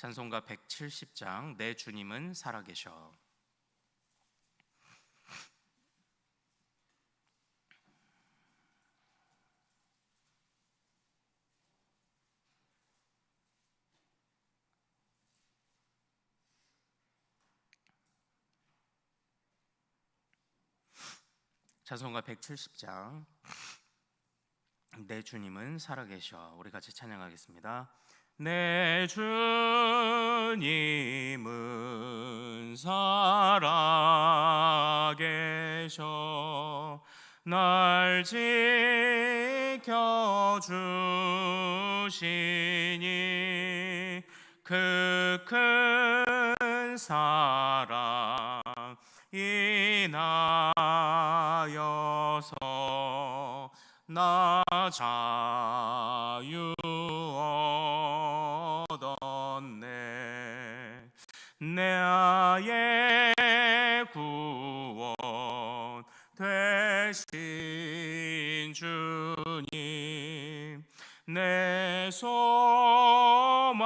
찬송가 170장 내 주님은 살아계셔. 찬송가 170장 내 주님은 살아계셔. 우리 같이 찬양하겠습니다. 내 주님은 살아계셔. 날 지켜주시니 그 큰 사랑 인하여서 나 자유 내 아의 구원 되신 주님 내 소망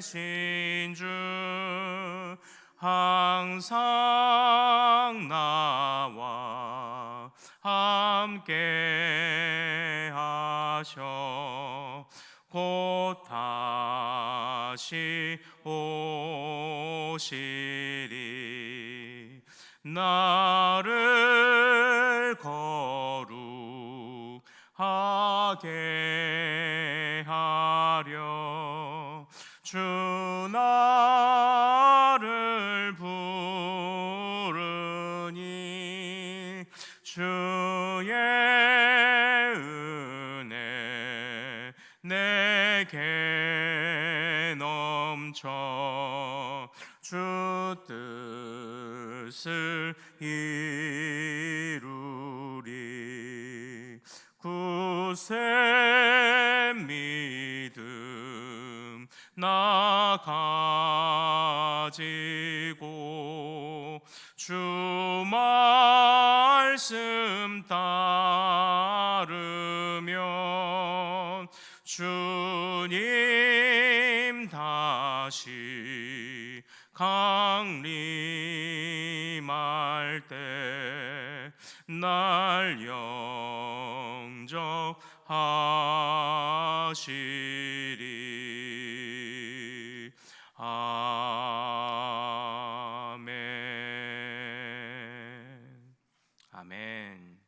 되신 주 항상 다시 오시리. 나를 거룩하게 하려 주 나 이루리 구세 믿음 나 가지고 주 말씀 따르면 주님 다시 강림할 때 날 영접하시리. 아멘. 아멘.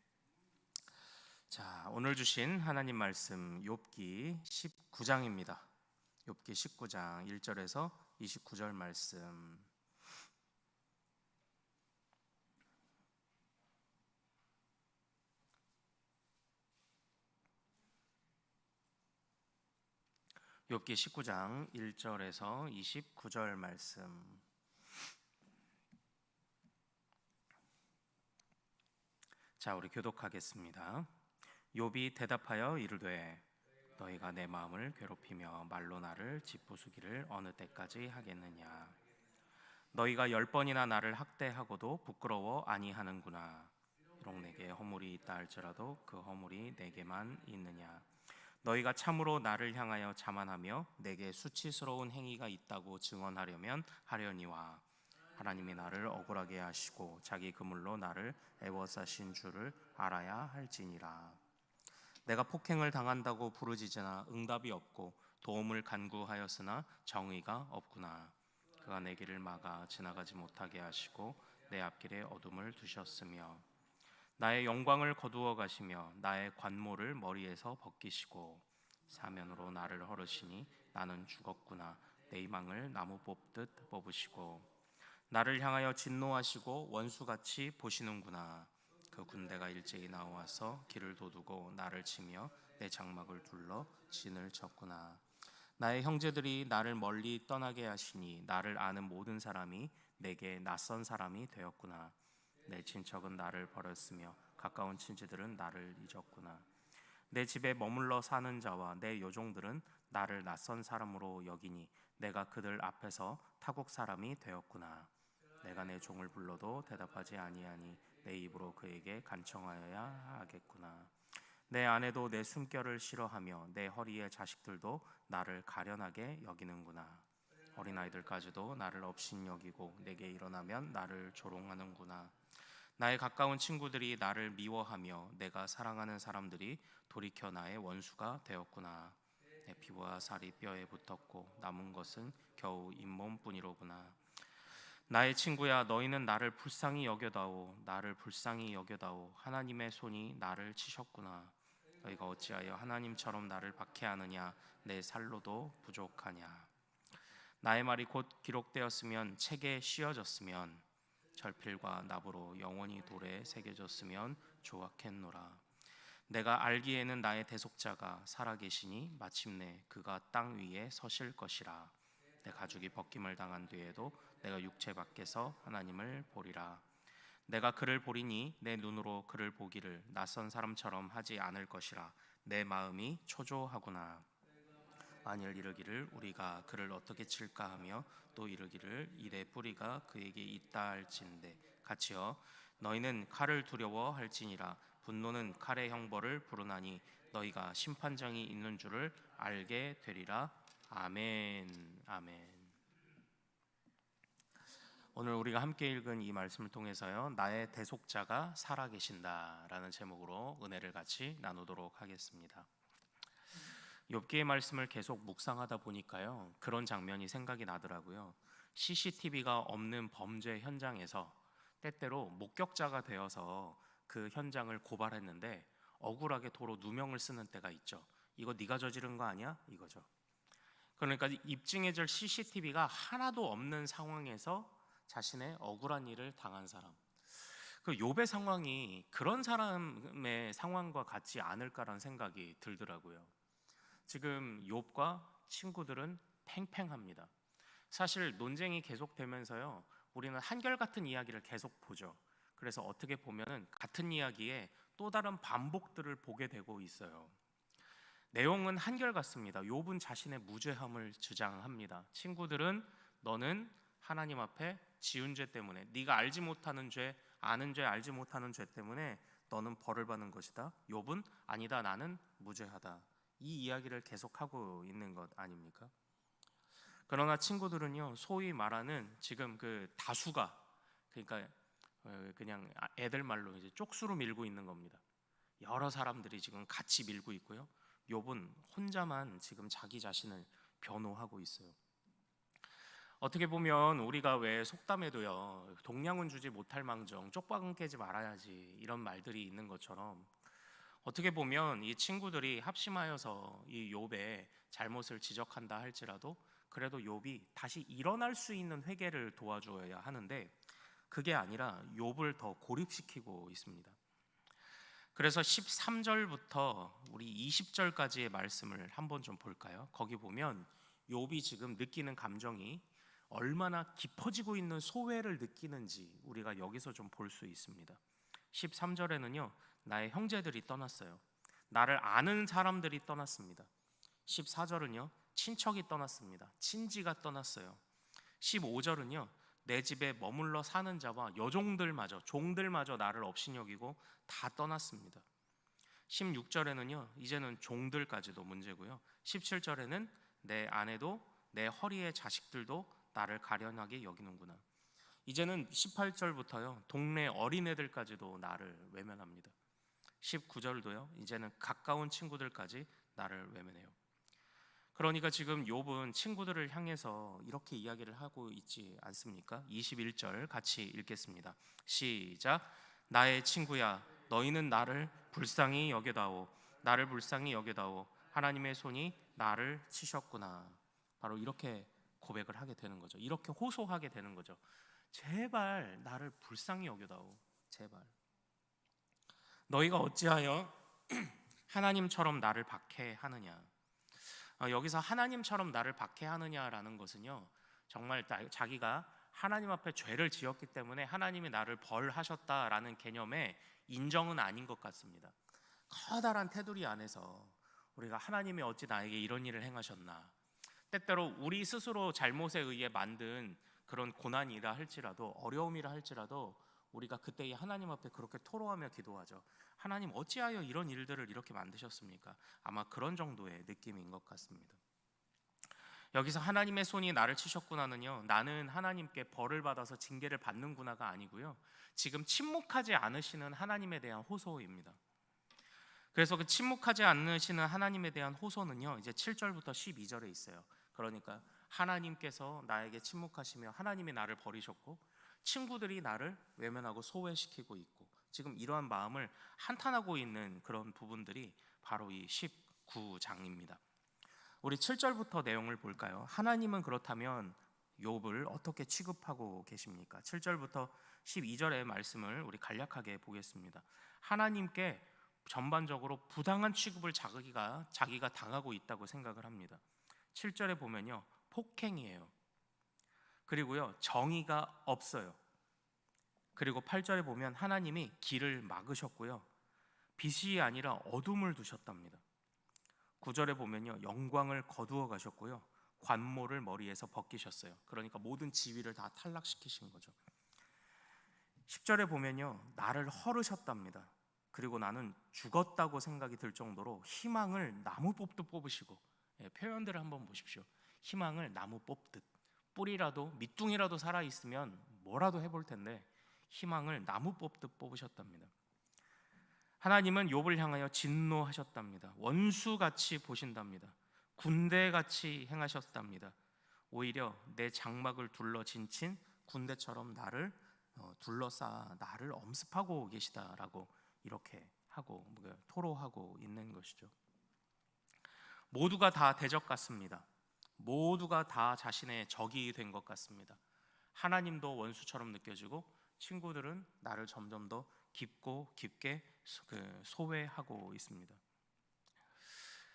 자 오늘 주신 하나님 말씀 욥기 19장입니다 욥기 19장 1절에서 29절 말씀 욥기 19장 1절에서 29절 말씀 자, 우리 교독하겠습니다. 욥이 대답하여 이르되 너희가 내 마음을 괴롭히며 말로 나를 짓부수기를 어느 때까지 하겠느냐? 너희가 열 번이나 나를 학대하고도 부끄러워 아니하는구나. 비록 내게 허물이 있다 할지라도 그 허물이 내게만 있느냐? 너희가 참으로 나를 향하여 자만하며 내게 수치스러운 행위가 있다고 증언하려면 하려니와 하나님이 나를 억울하게 하시고 자기 그물로 나를 애워싸신 줄을 알아야 할지니라 내가 폭행을 당한다고 부르짖으나 응답이 없고 도움을 간구하였으나 정의가 없구나. 그가 내 길을 막아 지나가지 못하게 하시고 내 앞길에 어둠을 두셨으며 나의 영광을 거두어 가시며 나의 관모를 머리에서 벗기시고 사면으로 나를 헐으시니 나는 죽었구나. 내 희망을 나무 뽑듯 뽑으시고 나를 향하여 진노하시고 원수같이 보시는구나. 그 군대가 일제히 나와서 길을 도두고 나를 치며 내 장막을 둘러 진을 쳤구나. 나의 형제들이 나를 멀리 떠나게 하시니 나를 아는 모든 사람이 내게 낯선 사람이 되었구나. 내 친척은 나를 버렸으며 가까운 친지들은 나를 잊었구나. 내 집에 머물러 사는 자와 내 요종들은 나를 낯선 사람으로 여기니 내가 그들 앞에서 타국 사람이 되었구나. 내가 내 종을 불러도 대답하지 아니하니 내 입으로 그에게 간청하여야 하겠구나. 내 아내도 내 숨결을 싫어하며 내 허리의 자식들도 나를 가련하게 여기는구나. 어린 아이들까지도 나를 업신 여기고 내게 일어나면 나를 조롱하는구나. 나의 가까운 친구들이 나를 미워하며 내가 사랑하는 사람들이 돌이켜 나의 원수가 되었구나. 내 피부와 살이 뼈에 붙었고 남은 것은 겨우 잇몸뿐이로구나. 나의 친구야 너희는 나를 불쌍히 여겨다오. 나를 불쌍히 여겨다오. 하나님의 손이 나를 치셨구나. 너희가 어찌하여 하나님처럼 나를 박해하느냐? 내 살로도 부족하냐? 나의 말이 곧 기록되었으면 책에 씌어졌으면 절필과 납으로 영원히 돌에 새겨졌으면 좋았겠노라. 내가 알기에는 나의 대속자가 살아계시니 마침내 그가 땅 위에 서실 것이라 내 가죽이 벗김을 당한 뒤에도 내가 육체 밖에서 하나님을 보리라. 내가 그를 보리니 내 눈으로 그를 보기를 낯선 사람처럼 하지 않을 것이라. 내 마음이 초조하구나. 만일 이르기를 우리가 그를 어떻게 칠까 하며 또 이르기를 이래 뿌리가 그에게 있다 할진대 같이여 너희는 칼을 두려워할지니라 분노는 칼의 형벌을 부르나니 너희가 심판장이 있는 줄을 알게 되리라 아멘 아멘 오늘 우리가 함께 읽은 이 말씀을 통해서요 나의 대속자가 살아 계신다라는 제목으로 은혜를 같이 나누도록 하겠습니다. 욥기의 말씀을 계속 묵상하다 보니까요 그런 장면이 생각이 나더라고요. CCTV가 없는 범죄 현장에서 때때로 목격자가 되어서 그 현장을 고발했는데 억울하게 도로 누명을 쓰는 때가 있죠. 이거 네가 저지른 거 아니야? 이거죠. 그러니까 입증해줄 CCTV가 하나도 없는 상황에서 자신의 억울한 일을 당한 사람. 그 욥의 상황이 그런 사람의 상황과 같지 않을까라는 생각이 들더라고요. 지금 욥과 친구들은 팽팽합니다. 사실 논쟁이 계속되면서요. 우리는 한결같은 이야기를 계속 보죠. 그래서 어떻게 보면은 같은 이야기에 또 다른 반복들을 보게 되고 있어요. 내용은 한결같습니다. 욥은 자신의 무죄함을 주장합니다. 친구들은 너는 하나님 앞에 지은 죄 때문에 네가 알지 못하는 죄, 아는 죄, 알지 못하는 죄 때문에 너는 벌을 받는 것이다. 욥은 아니다. 나는 무죄하다. 이 이야기를 계속하고 있는 것 아닙니까? 그러나 친구들은요. 소위 말하는 지금 그 다수가 그러니까 어, 그냥 애들 말로 이제 쪽수로 밀고 있는 겁니다. 여러 사람들이 지금 같이 밀고 있고요. 욥은 혼자만 지금 자기 자신을 변호하고 있어요. 어떻게 보면 우리가 왜 속담에도요 동량은 주지 못할 망정 쪽박은 깨지 말아야지 이런 말들이 있는 것처럼 어떻게 보면 이 친구들이 합심하여서 이 욥의 잘못을 지적한다 할지라도 그래도 욥이 다시 일어날 수 있는 회개를 도와줘야 하는데 그게 아니라 욥을 더 고립시키고 있습니다. 그래서 13절부터 우리 20절까지의 말씀을 한번 좀 볼까요? 거기 보면 욥이 지금 느끼는 감정이 얼마나 깊어지고 있는 소외를 느끼는지 우리가 여기서 좀 볼 수 있습니다. 13절에는요. 나의 형제들이 떠났어요. 나를 아는 사람들이 떠났습니다. 14절은요. 친척이 떠났습니다. 친지가 떠났어요. 15절은요. 내 집에 머물러 사는 자와 여종들마저 종들마저 나를 업신여기고 다 떠났습니다. 16절에는요. 이제는 종들까지도 문제고요. 17절에는 내 아내도 내 허리의 자식들도 나를 가련하게 여기는구나. 이제는 18절부터요. 동네 어린애들까지도 나를 외면합니다. 19절도요. 이제는 가까운 친구들까지 나를 외면해요. 그러니까 지금 욥은 친구들을 향해서 이렇게 이야기를 하고 있지 않습니까? 21절 같이 읽겠습니다. 시작. 나의 친구야, 너희는 나를 불쌍히 여겨다오. 나를 불쌍히 여겨다오. 하나님의 손이 나를 치셨구나. 바로 이렇게 고백을 하게 되는 거죠. 이렇게 호소하게 되는 거죠. 제발 나를 불쌍히 여겨다오. 제발. 너희가 어찌하여 하나님처럼 나를 박해하느냐? 어, 여기서 하나님처럼 나를 박해하느냐라는 것은요, 정말 나- 자기가 하나님 앞에 죄를 지었기 때문에 하나님이 나를 벌하셨다라는 개념의 인정은 아닌 것 같습니다. 커다란 테두리 안에서 우리가 하나님이 어찌 나에게 이런 일을 행하셨나? 때때로 우리 스스로 잘못에 의해 만든 그런 고난이라 할지라도 어려움이라 할지라도 우리가 그때 이 하나님 앞에 그렇게 토로하며 기도하죠. 하나님 어찌하여 이런 일들을 이렇게 만드셨습니까? 아마 그런 정도의 느낌인 것 같습니다. 여기서 하나님의 손이 나를 치셨구나는요. 나는 하나님께 벌을 받아서 징계를 받는구나가 아니고요. 지금 침묵하지 않으시는 하나님에 대한 호소입니다. 그래서 그 침묵하지 않으시는 하나님에 대한 호소는요. 이제 7절부터 12절에 있어요. 그러니까 하나님께서 나에게 침묵하시며 하나님이 나를 버리셨고 친구들이 나를 외면하고 소외시키고 있고 지금 이러한 마음을 한탄하고 있는 그런 부분들이 바로 이 19장입니다. 우리 7절부터 내용을 볼까요? 하나님은 그렇다면 욥을 어떻게 취급하고 계십니까? 7절부터 12절의 말씀을 우리 간략하게 보겠습니다. 하나님께 전반적으로 부당한 취급을 자기가 자기가 당하고 있다고 생각을 합니다. 7절에 보면요. 폭행이에요. 그리고요. 정의가 없어요. 그리고 8절에 보면 하나님이 길을 막으셨고요. 빛이 아니라 어둠을 두셨답니다. 9절에 보면요. 영광을 거두어 가셨고요. 관모를 머리에서 벗기셨어요. 그러니까 모든 지위를 다 탈락시키신 거죠. 10절에 보면요. 나를 헐으셨답니다. 그리고 나는 죽었다고 생각이 들 정도로 희망을 나무 뽑듯 뽑으시고 예, 표현들을 한번 보십시오. 희망을 나무 뽑듯 뿌리라도 밑둥이라도 살아 있으면 뭐라도 해볼 텐데 희망을 나무 뽑듯 뽑으셨답니다. 하나님은 욥을 향하여 진노하셨답니다. 원수 같이 보신답니다. 군대 같이 행하셨답니다. 오히려 내 장막을 둘러 진친 군대처럼 나를 어, 둘러싸 나를 엄습하고 계시다라고 이렇게 하고 뭐, 토로하고 있는 것이죠. 모두가 다 대적 같습니다. 모두가 다 자신의 적이 된 것 같습니다. 하나님도 원수처럼 느껴지고 친구들은 나를 점점 더 깊고 깊게 소- 그 소외하고 있습니다.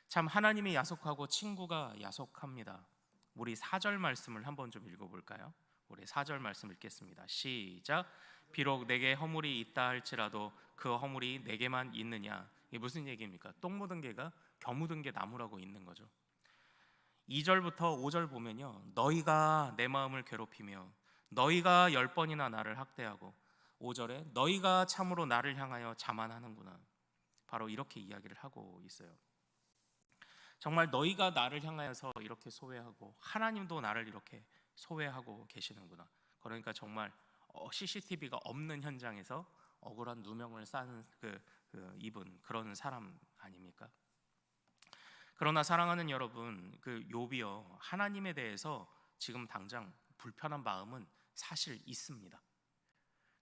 참 하나님이 야속하고 친구가 야속합니다. 우리 4절 말씀을 한번 좀 읽어 볼까요? 우리 4절 말씀 읽겠습니다. 시작. 비록 내게 허물이 있다 할지라도 그 허물이 내게만 있느냐? 이게 무슨 얘기입니까? 똥 묻은 개가 겨 묻은게 나무라고 있는 거죠. 2절부터 5절 보면요. 너희가 내 마음을 괴롭히며 너희가 열 번이나 나를 학대하고 5절에 너희가 참으로 나를 향하여 자만하는구나. 바로 이렇게 이야기를 하고 있어요. 정말 너희가 나를 향하여서 이렇게 소외하고 하나님도 나를 이렇게 소외하고 계시는구나. 그러니까 정말 어, CCTV가 없는 현장에서 억울한 누명을 쌓은 그, 그 입은 그런 사람 아닙니까? 그러나 사랑하는 여러분, 그 욥이요 하나님에 대해서 지금 당장 불편한 마음은 사실 있습니다.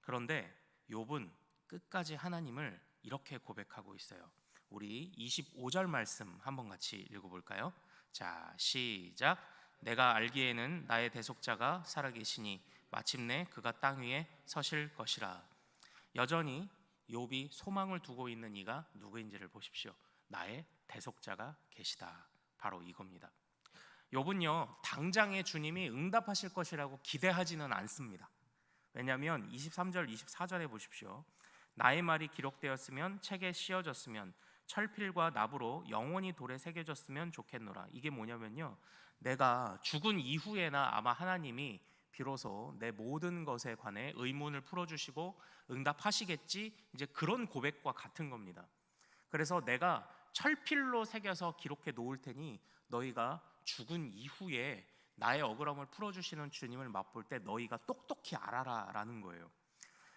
그런데 욥은 끝까지 하나님을 이렇게 고백하고 있어요. 우리 25절 말씀 한번 같이 읽어 볼까요? 자, 시작. 내가 알기에는 나의 대속자가 살아 계시니 마침내 그가 땅 위에 서실 것이라. 여전히 욥이 소망을 두고 있는 이가 누구인지를 보십시오. 나의 대속자가 계시다. 바로 이겁니다. 욥은요 당장의 주님이 응답하실 것이라고 기대하지는 않습니다. 왜냐하면 23절, 24절에 보십시오. 나의 말이 기록되었으면 책에 씌어졌으면 철필과 납으로 영원히 돌에 새겨졌으면 좋겠노라. 이게 뭐냐면요. 내가 죽은 이후에나 아마 하나님이 비로소 내 모든 것에 관해 의문을 풀어주시고 응답하시겠지. 이제 그런 고백과 같은 겁니다. 그래서 내가 철필로 새겨서 기록해 놓을 테니 너희가 죽은 이후에 나의 억울함을 풀어주시는 주님을 맛볼 때 너희가 똑똑히 알아라라는 거예요.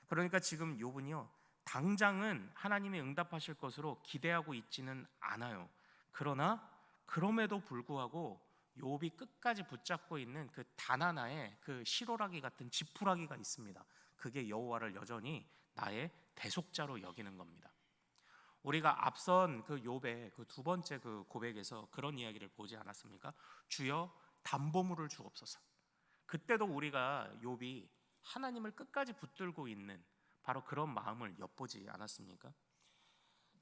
그러니까 지금 욥은요 당장은 하나님이 응답하실 것으로 기대하고 있지는 않아요. 그러나 그럼에도 불구하고 욥이 끝까지 붙잡고 있는 그 단 하나의 그 시로라기 같은 지푸라기가 있습니다. 그게 여호와를 여전히 나의 대속자로 여기는 겁니다. 우리가 앞선 그 욥의 그두 번째 그 고백에서 그런 이야기를 보지 않았습니까? 주여 담보물을 주옵소서. 그때도 우리가 욥이 하나님을 끝까지 붙들고 있는 바로 그런 마음을 엿보지 않았습니까?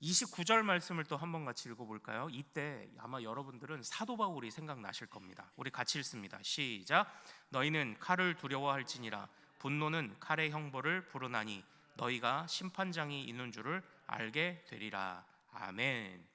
29절 말씀을 또 한번 같이 읽어볼까요? 이때 아마 여러분들은 사도 바울이 생각나실 겁니다. 우리 같이 읽습니다. 시작. 너희는 칼을 두려워할지니라 분노는 칼의 형벌을 부르나니 너희가 심판장이 있는 줄을 알게 되리라. 아멘.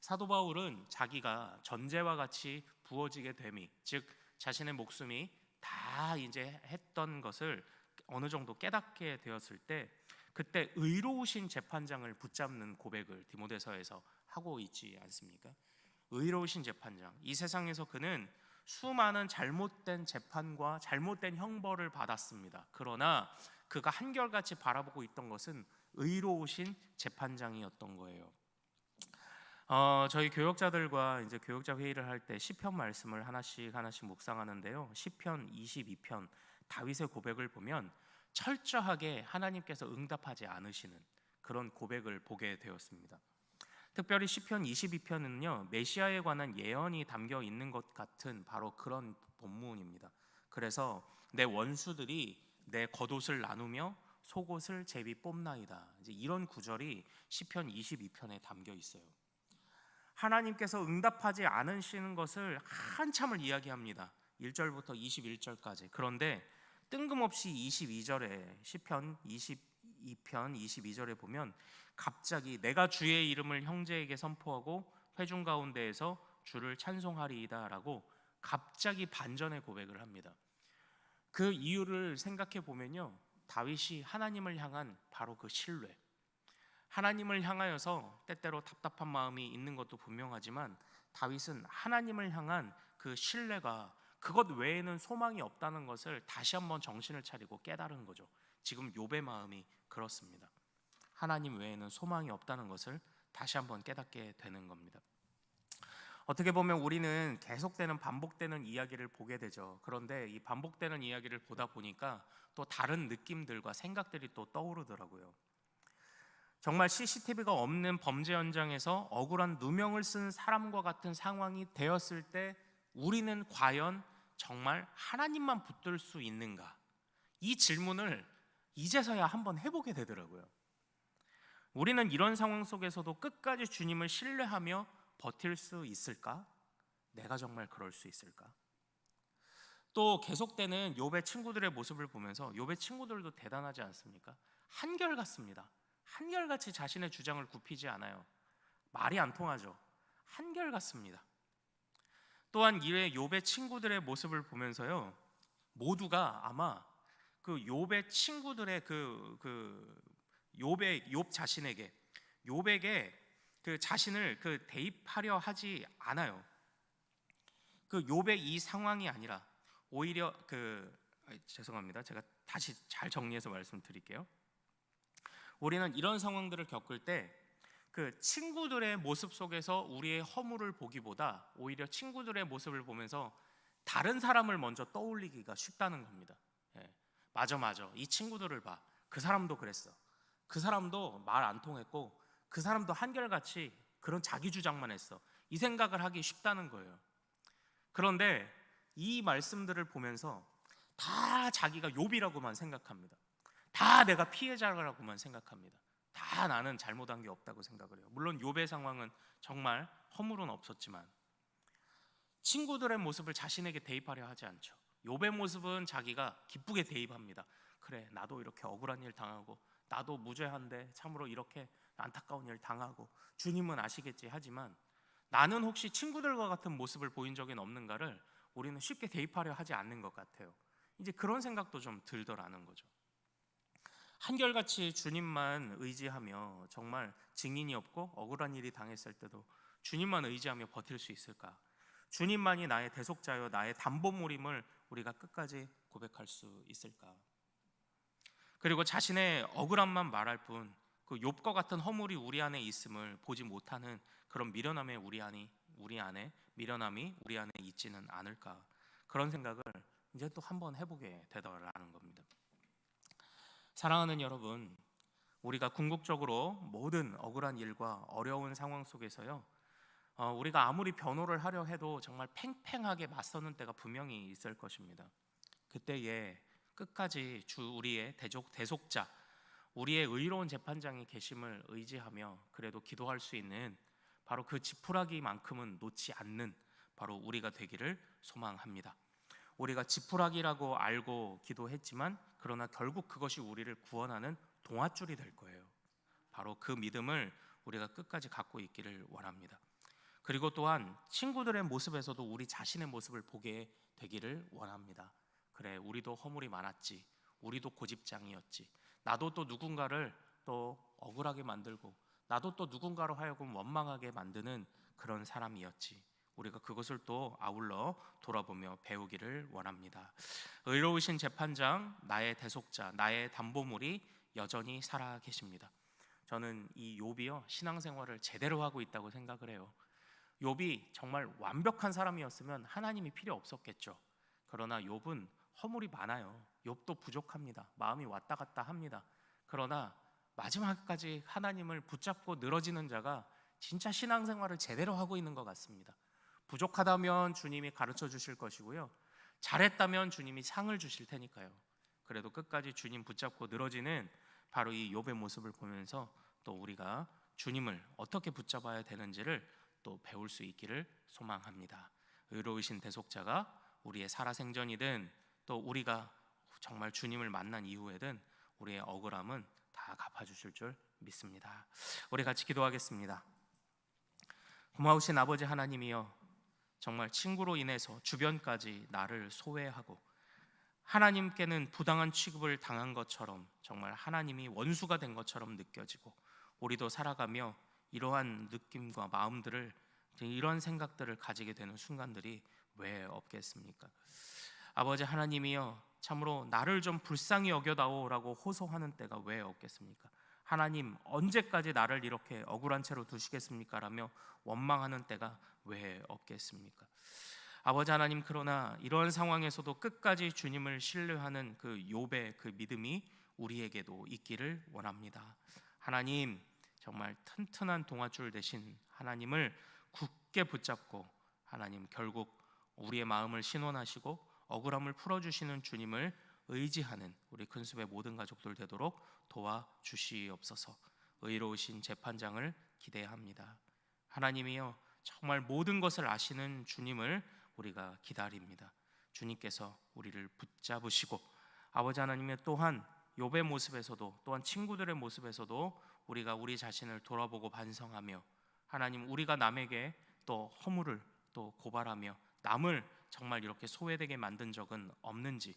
사도 바울은 자기가 전제와 같이 부어지게 됨이 즉 자신의 목숨이 다 이제 했던 것을 어느 정도 깨닫게 되었을 때 그때 의로우신 재판장을 붙잡는 고백을 디모데서에서 하고 있지 않습니까? 의로우신 재판장. 이 세상에서 그는 수많은 잘못된 재판과 잘못된 형벌을 받았습니다. 그러나 그가 한결같이 바라보고 있던 것은 의로우신 재판장이었던 거예요. 어, 저희 교역자들과 이제 교역자 회의를 할 때 시편 말씀을 하나씩 하나씩 묵상하는데요. 시편 22편 다윗의 고백을 보면 철저하게 하나님께서 응답하지 않으시는 그런 고백을 보게 되었습니다. 특별히 시편 22편은요 메시아에 관한 예언이 담겨 있는 것 같은 바로 그런 본문입니다. 그래서 내 원수들이 내 겉옷을 나누며 속옷을 제비 뽑나이다. 이제 이런 구절이 시편 22편에 담겨 있어요. 하나님께서 응답하지 않으시는 것을 한참을 이야기합니다. 1절부터 21절까지. 그런데 뜬금없이 22절에 시편 22편 22절에 보면 갑자기 내가 주의 이름을 형제에게 선포하고 회중 가운데에서 주를 찬송하리이다라고 갑자기 반전의 고백을 합니다. 그 이유를 생각해 보면요. 다윗이 하나님을 향한 바로 그 신뢰. 하나님을 향하여서 때때로 답답한 마음이 있는 것도 분명하지만 다윗은 하나님을 향한 그 신뢰가 그것 외에는 소망이 없다는 것을 다시 한번 정신을 차리고 깨달은 거죠. 지금 욥의 마음이 그렇습니다. 하나님 외에는 소망이 없다는 것을 다시 한번 깨닫게 되는 겁니다. 어떻게 보면 우리는 계속되는 반복되는 이야기를 보게 되죠. 그런데 이 반복되는 이야기를 보다 보니까 또 다른 느낌들과 생각들이 또 떠오르더라고요. 정말 CCTV가 없는 범죄 현장에서 억울한 누명을 쓴 사람과 같은 상황이 되었을 때 우리는 과연 정말 하나님만 붙들 수 있는가? 이 질문을 이제서야 한번 해보게 되더라고요. 우리는 이런 상황 속에서도 끝까지 주님을 신뢰하며 버틸 수 있을까? 내가 정말 그럴 수 있을까? 또 계속되는 욥의 친구들의 모습을 보면서 욥의 친구들도 대단하지 않습니까? 한결 같습니다. 한결 같이 자신의 주장을 굽히지 않아요. 말이 안 통하죠. 한결 같습니다. 또한 이외 욥의 친구들의 모습을 보면서요. 모두가 아마 그 욥의 친구들의 그, 그 욥의 욥 자신에게 욥에게 그 자신을 그 대입하려 하지 않아요. 그 욥의 이 상황이 아니라 오히려 그 아, 죄송합니다. 제가 다시 잘 정리해서 말씀드릴게요. 우리는 이런 상황들을 겪을 때 그 친구들의 모습 속에서 우리의 허물을 보기보다 오히려 친구들의 모습을 보면서 다른 사람을 먼저 떠올리기가 쉽다는 겁니다. 예. 맞아, 맞아. 이 친구들을 봐. 그 사람도 그랬어. 그 사람도 말 안 통했고, 그 사람도 한결같이 그런 자기 주장만 했어. 이 생각을 하기 쉽다는 거예요. 그런데 이 말씀들을 보면서 다 자기가 욕이라고만 생각합니다. 다 내가 피해자라고만 생각합니다. 다 나는 잘못한 게 없다고 생각을 해요. 물론 욥의 상황은 정말 허물은 없었지만 친구들의 모습을 자신에게 대입하려 하지 않죠. 욥의 모습은 자기가 기쁘게 대입합니다. 그래, 나도 이렇게 억울한 일 당하고 나도 무죄한데 참으로 이렇게 안타까운 일 당하고 주님은 아시겠지 하지만 나는 혹시 친구들과 같은 모습을 보인 적이 없는가를 우리는 쉽게 대입하려 하지 않는 것 같아요. 이제 그런 생각도 좀 들더라는 거죠. 한결같이 주님만 의지하며 정말 증인이 없고 억울한 일이 당했을 때도 주님만 의지하며 버틸 수 있을까? 주님만이 나의 대속자여 나의 담보물임을 우리가 끝까지 고백할 수 있을까? 그리고 자신의 억울함만 말할 뿐 그 욥과 같은 허물이 우리 안에 있음을 보지 못하는 그런 미련함에 우리 안이 우리 안에 미련함이 우리 안에 있지는 않을까 그런 생각을 이제 또 한번 해보게 되더라는 겁니다. 사랑하는 여러분, 우리가 궁극적으로 모든 억울한 일과 어려운 상황 속에서요, 어, 우리가 아무리 변호를 하려 해도 정말 팽팽하게 맞서는 때가 분명히 있을 것입니다. 그때에 끝까지 주 우리의 대족 대속자, 우리의 의로운 재판장이 계심을 의지하며 그래도 기도할 수 있는 바로 그 지푸라기만큼은 놓지 않는 바로 우리가 되기를 소망합니다. 우리가 지푸라기라고 알고 기도했지만 그러나 결국 그것이 우리를 구원하는 동아줄이 될 거예요. 바로 그 믿음을 우리가 끝까지 갖고 있기를 원합니다. 그리고 또한 친구들의 모습에서도 우리 자신의 모습을 보게 되기를 원합니다. 그래, 우리도 허물이 많았지. 우리도 고집장이었지. 나도 또 누군가를 또 억울하게 만들고 나도 또 누군가로 하여금 원망하게 만드는 그런 사람이었지. 우리가 그것을 또 아울러 돌아보며 배우기를 원합니다. 의로우신 재판장, 나의 대속자, 나의 담보물이 여전히 살아 계십니다. 저는 이 욥이요 신앙생활을 제대로 하고 있다고 생각을 해요. 욥이 정말 완벽한 사람이었으면 하나님이 필요 없었겠죠. 그러나 욥은 허물이 많아요. 욥도 부족합니다. 마음이 왔다 갔다 합니다. 그러나 마지막까지 하나님을 붙잡고 늘어지는 자가 진짜 신앙생활을 제대로 하고 있는 것 같습니다. 부족하다면 주님이 가르쳐 주실 것이고요. 잘했다면 주님이 상을 주실 테니까요. 그래도 끝까지 주님 붙잡고 늘어지는 바로 이 욥의 모습을 보면서 또 우리가 주님을 어떻게 붙잡아야 되는지를 또 배울 수 있기를 소망합니다. 의로우신 대속자가 우리의 살아생전이든 또 우리가 정말 주님을 만난 이후에든 우리의 억울함은 다 갚아주실 줄 믿습니다. 우리 같이 기도하겠습니다. 고마우신 아버지 하나님이여 정말 친구로 인해서 주변까지 나를 소외하고 하나님께는 부당한 취급을 당한 것처럼 정말 하나님이 원수가 된 것처럼 느껴지고 우리도 살아가며 이러한 느낌과 마음들을 이런 생각들을 가지게 되는 순간들이 왜 없겠습니까? 아버지 하나님이여 참으로 나를 좀 불쌍히 여겨다오라고 호소하는 때가 왜 없겠습니까? 하나님 언제까지 나를 이렇게 억울한 채로 두시겠습니까? 라며 원망하는 때가 왜 없겠습니까? 아버지 하나님 그러나 이러한 상황에서도 끝까지 주님을 신뢰하는 그 욥의 그 믿음이 우리에게도 있기를 원합니다. 하나님 정말 튼튼한 동아줄 대신 하나님을 굳게 붙잡고 하나님 결국 우리의 마음을 신원하시고 억울함을 풀어주시는 주님을 의지하는 우리 큰숲의 모든 가족들 되도록 도와 주시옵소서. 의로우신 재판장을 기대합니다. 하나님이여 정말 모든 것을 아시는 주님을 우리가 기다립니다. 주님께서 우리를 붙잡으시고 아버지 하나님의 또한 욥의 모습에서도 또한 친구들의 모습에서도 우리가 우리 자신을 돌아보고 반성하며 하나님 우리가 남에게 또 허물을 또 고발하며 남을 정말 이렇게 소외되게 만든 적은 없는지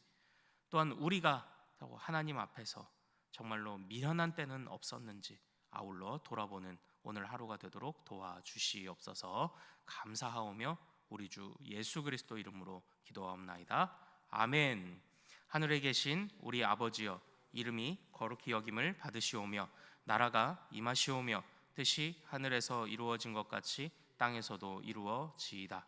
또한 우리가 하나님 앞에서 정말로 미련한 때는 없었는지 아울러 돌아보는 오늘 하루가 되도록 도와주시옵소서. 감사하오며 우리 주 예수 그리스도 이름으로 기도하옵나이다. 아멘. 하늘에 계신 우리 아버지여 이름이 거룩히 여김을 받으시오며 나라가 임하시오며 뜻이 하늘에서 이루어진 것 같이 땅에서도 이루어지이다